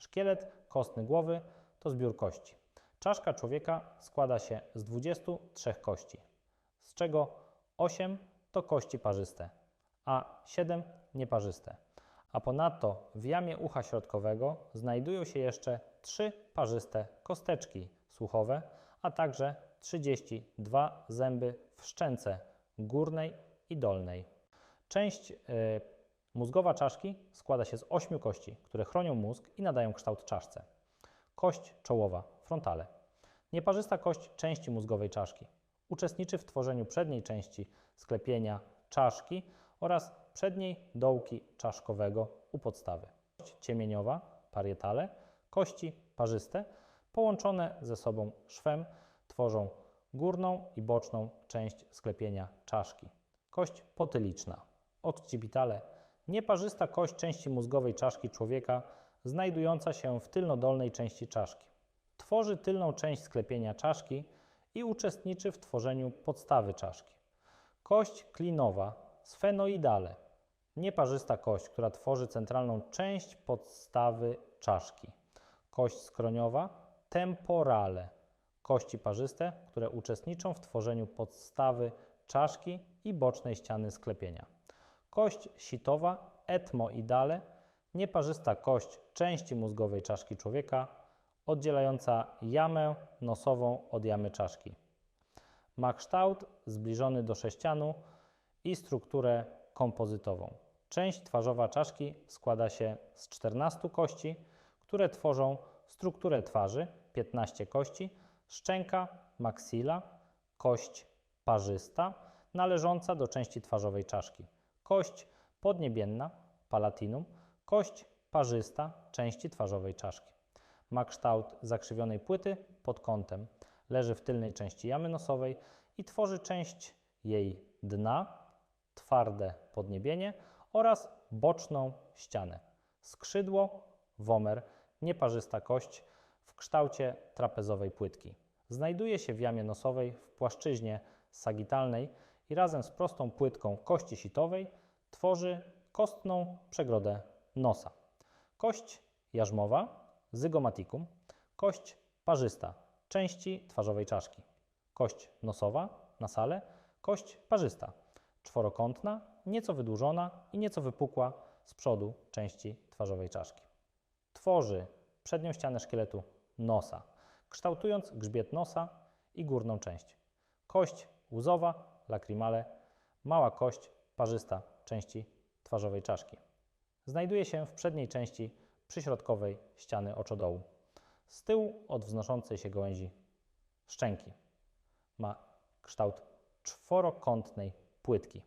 Szkielet kostny głowy to zbiór kości. Czaszka człowieka składa się z 23 kości, z czego 8 to kości parzyste, a 7 nieparzyste. A ponadto w jamie ucha środkowego znajdują się jeszcze 3 parzyste kosteczki słuchowe, a także 32 zęby w szczęce górnej i dolnej. Część y, mózgowa czaszki składa się z 8 kości, które chronią mózg i nadają kształt czaszce. Kość czołowa, frontale. Nieparzysta kość części mózgowej czaszki. Uczestniczy w tworzeniu przedniej części sklepienia czaszki oraz przedniej dołki czaszkowego u podstawy. Kość ciemieniowa, parietale, kości parzyste, połączone ze sobą szwem, tworzą górną i boczną część sklepienia czaszki. Kość potyliczna, occipitale, nieparzysta kość części mózgowej czaszki człowieka, znajdująca się w tylnodolnej części czaszki. Tworzy tylną część sklepienia czaszki i uczestniczy w tworzeniu podstawy czaszki. Kość klinowa, sfenoidale, nieparzysta kość, która tworzy centralną część podstawy czaszki. Kość skroniowa, temporale, kości parzyste, które uczestniczą w tworzeniu podstawy czaszki i bocznej ściany sklepienia. Kość sitowa, etmoidale, nieparzysta kość części mózgowej czaszki człowieka, oddzielająca jamę nosową od jamy czaszki. Ma kształt zbliżony do sześcianu i strukturę kompozytową. Część twarzowa czaszki składa się z 14 kości, które tworzą strukturę twarzy, 15 kości, szczęka, maksila, kość parzysta, należąca do części twarzowej czaszki, kość podniebienna, palatinum, kość parzysta części twarzowej czaszki. Ma kształt zakrzywionej płyty pod kątem, leży w tylnej części jamy nosowej i tworzy część jej dna, twarde podniebienie oraz boczną ścianę. Skrzydło, womer, nieparzysta kość w kształcie trapezowej płytki. Znajduje się w jamie nosowej w płaszczyźnie sagitalnej i razem z prostą płytką kości sitowej tworzy kostną przegrodę nosa. Kość jarzmowa, zygomatikum, kość parzysta, części twarzowej czaszki. Kość nosowa, nasale, kość parzysta, czworokątna, nieco wydłużona i nieco wypukła z przodu części twarzowej czaszki. Tworzy przednią ścianę szkieletu nosa, kształtując grzbiet nosa i górną część. Kość łzowa, lacrimale, mała kość parzysta części twarzowej czaszki. Znajduje się w przedniej części przyśrodkowej ściany oczodołu. Z tyłu od wznoszącej się gałęzi szczęki. Ma kształt czworokątnej płytki.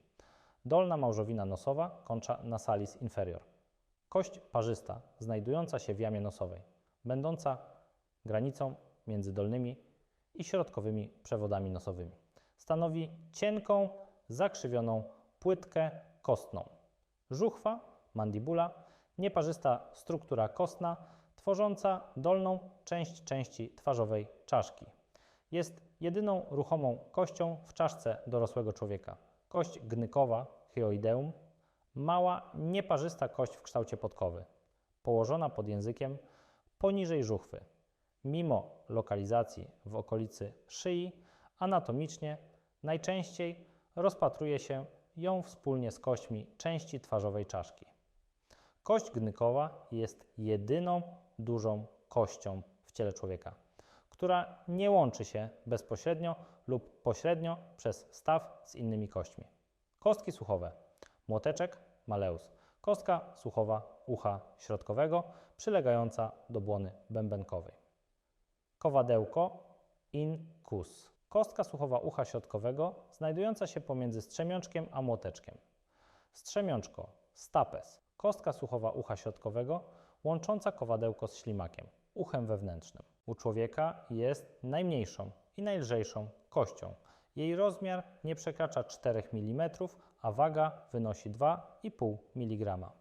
Dolna małżowina nosowa kończa nasalis inferior. Kość parzysta, znajdująca się w jamie nosowej, będąca granicą między dolnymi i środkowymi przewodami nosowymi. Stanowi cienką, zakrzywioną płytkę kostną. Żuchwa, mandibula, nieparzysta struktura kostna, tworząca dolną część części twarzowej czaszki. Jest jedyną ruchomą kością w czaszce dorosłego człowieka. Kość gnykowa, hyoideum, mała, nieparzysta kość w kształcie podkowy, położona pod językiem poniżej żuchwy. Mimo lokalizacji w okolicy szyi, anatomicznie najczęściej rozpatruje się ją wspólnie z kośćmi części twarzowej czaszki. Kość gnykowa jest jedyną dużą kością w ciele człowieka, która nie łączy się bezpośrednio lub pośrednio przez staw z innymi kośćmi. Kostki słuchowe. Młoteczek, maleus. Kostka słuchowa ucha środkowego, przylegająca do błony bębenkowej. Kowadełko, incus. Kostka słuchowa ucha środkowego, znajdująca się pomiędzy strzemiączkiem a młoteczkiem. Strzemiączko, stapes. Kostka słuchowa ucha środkowego, łącząca kowadełko z ślimakiem, uchem wewnętrznym. U człowieka jest najmniejszą i najlżejszą kością. Jej rozmiar nie przekracza 4 mm, a waga wynosi 2,5 mg.